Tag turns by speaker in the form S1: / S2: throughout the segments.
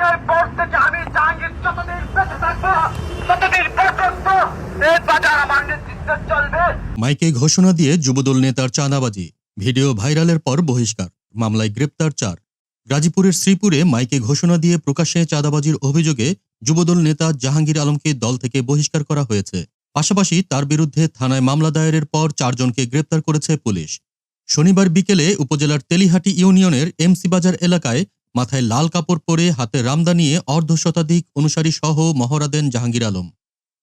S1: আজকের পর থেকে আমি জাহাঙ্গীর যতদিন বেঁচে থাকব, ততদিন পর্যন্ত এই বাজার আমার নেতৃত্বে চলবে।
S2: মাইকে ঘোষণা দিয়ে যুবদল নেতার চাঁদাবাজি, ভিডিও ভাইরালের পর বহিষ্কার, মামলায় গ্রেপ্তার চার। গাজীপুরের শ্রীপুরে মাইকে ঘোষণা দিয়ে প্রকাশ্যে চাঁদাবাজির অভিযোগে যুবদল নেতা জাহাঙ্গীর আলমকে দল থেকে বহিষ্কার করা হয়েছে। পাশাপাশি তার বিরুদ্ধে থানায় মামলা দায়েরের পর চারজনকে গ্রেপ্তার করেছে পুলিশ। শনিবার বিকেলে উপজেলার তেলিহাটি ইউনিয়নের এমসি বাজার এলাকায় মাথায় লাল কাপড় পরে হাতে রামদা নিয়ে অর্ধ শতাধিক অনুসারী সহ মহড়া দেন জাহাঙ্গীর আলম।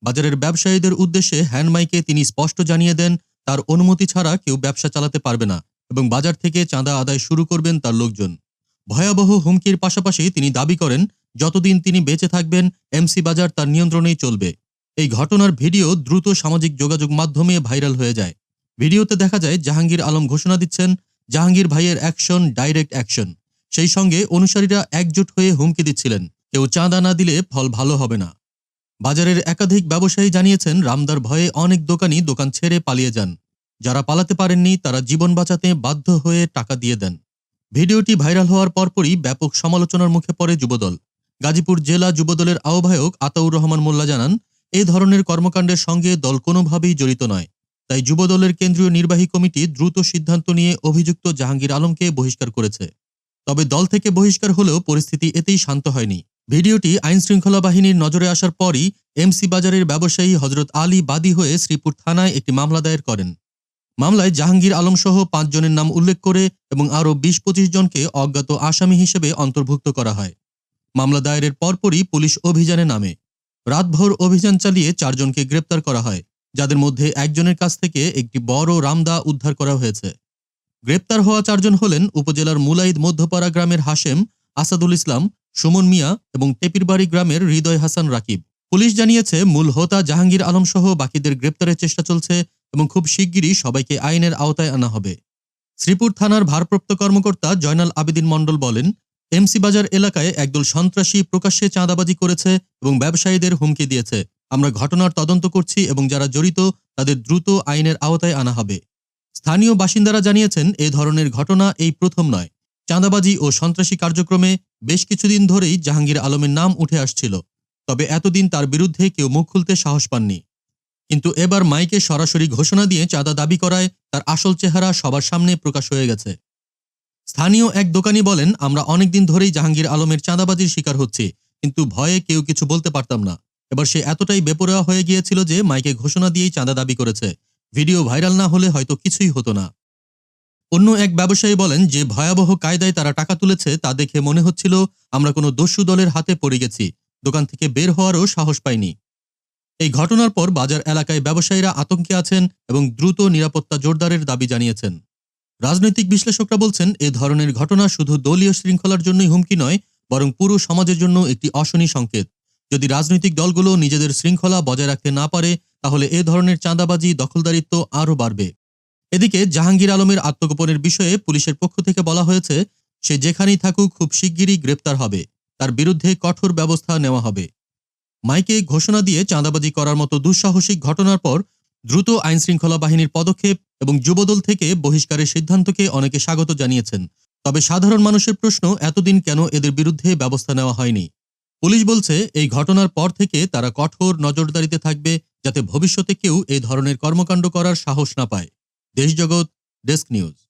S2: বাজারের ব্যবসায়ীদের উদ্দেশ্যে হ্যান্ডমাইকে তিনি স্পষ্ট জানিয়ে দেন, তার অনুমতি ছাড়া কেউ ব্যবসা চালাতে পারবে না এবং বাজার থেকে চাঁদা আদায় শুরু করবেন তার লোকজন। ভয়াবহ হুমকির পাশাপাশি তিনি দাবি করেন, যতদিন তিনি বেঁচে থাকবেন, এমসি বাজার তার নিয়ন্ত্রণেই চলবে। এই ঘটনার ভিডিও দ্রুত সামাজিক যোগাযোগ মাধ্যমে ভাইরাল হয়ে যায়। ভিডিওতে দেখা যায়, জাহাঙ্গীর আলম ঘোষণা দিচ্ছেন, জাহাঙ্গীর ভাইয়ের অ্যাকশন, ডাইরেক্ট অ্যাকশন। সেই সঙ্গে অনুসারীরা একজোট হয়ে হুমকি দিচ্ছিলেন। কেউ চাঁদা না দিলে ফল ভালো হবে না। বাজারের একাধিক ব্যবসায়ী জানিয়েছেন, রামদার ভয়ে অনেক দোকানি দোকান ছেড়ে পালিয়ে যান। যারা পালাতে পারেননি, তারা জীবন বাঁচাতে বাধ্য হয়ে টাকা দিয়ে দেন। ভিডিওটি ভাইরাল হওয়ার পরপরই ব্যাপক সমালোচনার মুখে পড়ে যুবদল। গাজীপুর জেলা যুবদলের আহ্বায়ক আতাউর রহমান মোল্লা জানান, এ ধরনের কর্মকাণ্ডের সঙ্গে দল কোনোভাবেই জড়িত নয়। তাই যুবদলের কেন্দ্রীয় নির্বাহী কমিটি দ্রুত সিদ্ধান্ত নিয়ে অভিযুক্ত জাহাঙ্গীর আলমকে বহিষ্কার করেছে। তবে দল থেকে বহিষ্কার হলেও পরিস্থিতি এতেই শান্ত হয়নি। ভিডিওটি আইন শৃঙ্খলা বাহিনীর নজরে আসার পরই এমসি বাজারের ব্যবসায়ী হজরত আলী বাদী হয়ে শ্রীপুর থানায় একটি মামলা দায়ের করেন। মামলায় জাহাঙ্গীর আলম সহ পাঁচজনের নাম উল্লেখ করে এবং আরও বিশ পঁচিশ জনকে অজ্ঞাত আসামি হিসেবে অন্তর্ভুক্ত করা হয়। মামলা দায়েরের পরপরই পুলিশ অভিযানে নামে। রাতভর অভিযান চালিয়ে চারজনকে গ্রেপ্তার করা হয়, যাদের মধ্যে একজনের কাছ থেকে একটি বড় রামদা উদ্ধার করা হয়েছে। গ্রেপ্তার হওয়া চারজন হলেন উপজেলার মুলাইদ মধ্যপাড়া গ্রামের হাশেম, আসাদুল ইসলাম, সুমন মিয়া এবং টেপিরবাড়ি গ্রামের হৃদয় হাসান রাকিব। পুলিশ জানিয়েছে, মূল হোতা জাহাঙ্গীর আলম সহ বাকিদের গ্রেপ্তারের চেষ্টা চলছে এবং খুব শিগগিরই সবাইকে আইনের আওতায় আনা হবে। শ্রীপুর থানার ভারপ্রাপ্ত কর্মকর্তা জয়নাল আবেদিন মণ্ডল বলেন, এমসি বাজার এলাকায় একদল সন্ত্রাসী প্রকাশ্যে চাঁদাবাজি করেছে এবং ব্যবসায়ীদের হুমকি দিয়েছে। আমরা ঘটনার তদন্ত করছি এবং যারা জড়িত তাদের দ্রুত আইনের আওতায় আনা হবে। স্থানীয় বাসিন্দারা জানিয়েছেন, এ ধরনের ঘটনা এই প্রথম নয়। চাঁদাবাজি ও সন্ত্রাসী কার্যক্রমে বেশ কিছুদিন ধরেই জাহাঙ্গীর আলমের নাম উঠে আসছিল। তবে এতদিন তার বিরুদ্ধে কেউ মুখ খুলতে সাহস পাননি। কিন্তু এবার মাইকে সরাসরি ঘোষণা দিয়ে চাঁদা দাবি করায় তার আসল চেহারা সবার সামনে প্রকাশ হয়ে গেছে। স্থানীয় এক দোকানি বলেন, আমরা অনেকদিন ধরেই জাহাঙ্গীর আলমের চাঁদাবাজির শিকার হচ্ছি, কিন্তু ভয়ে কেউ কিছু বলতে পারতাম না। এবার সে এতটাই বেপরোয়া হয়ে গিয়েছিল যে মাইকে ঘোষণা দিয়েই চাঁদা দাবি করেছে। ভিডিও ভাইরাল না হলে হয়তো কিছুই হতো না। অন্য এক ব্যবসায়ী বলেন, যে ভয়াবহ কায়দায় তারা টাকা তুলেছে, তা দেখে মনে হচ্ছিল, আমরা কোনো দস্যু দলের হাতে পড়ে গেছি। দোকান থেকে বের হওয়ারও সাহস পাইনি। এই ঘটনার পর বাজার এলাকায় ব্যবসায়ীরা আতঙ্কে আছেন এবং দ্রুত নিরাপত্তা জোরদারের দাবি জানিয়েছেন। রাজনৈতিক বিশ্লেষকরা বলছেন, এ ধরনের ঘটনা শুধু দলীয় শৃঙ্খলার জন্যই হুমকি নয়, বরং পুরো সমাজের জন্য একটি অশনি সংকেত। যদি রাজনৈতিক দলগুলো নিজেদের শৃঙ্খলা বজায় রাখতে না পারে তাহলে এ ধরনের চাঁদাবাজি, দখলদারিত্ব আরও বাড়বে। এদিকে জাহাঙ্গীর আলমের আত্মগোপনের বিষয়ে পুলিশের পক্ষ থেকে বলা হয়েছে, সে যেখানেই থাকুক খুব শিগগিরই গ্রেপ্তার হবে। তার বিরুদ্ধে কঠোর ব্যবস্থা নেওয়া হবে। মাইকে ঘোষণা দিয়ে চাঁদাবাজি করার মতো দুঃসাহসিক ঘটনার পর দ্রুত আইন শৃঙ্খলা বাহিনীর পদক্ষেপ এবং যুবদল থেকে বহিষ্কারের সিদ্ধান্তকে অনেকে স্বাগত জানিয়েছেন। তবে সাধারণ মানুষের প্রশ্ন, এতদিন কেন এদের বিরুদ্ধে ব্যবস্থা নেওয়া হয়নি? পুলিশ বলছে, এই ঘটনার পর থেকে তারা কঠোর নজরদারিতে থাকবে যাতে ভবিষ্যতে কেউ এই ধরনের কর্মকাণ্ড করার সাহস না পায়। Deshjagat desk news.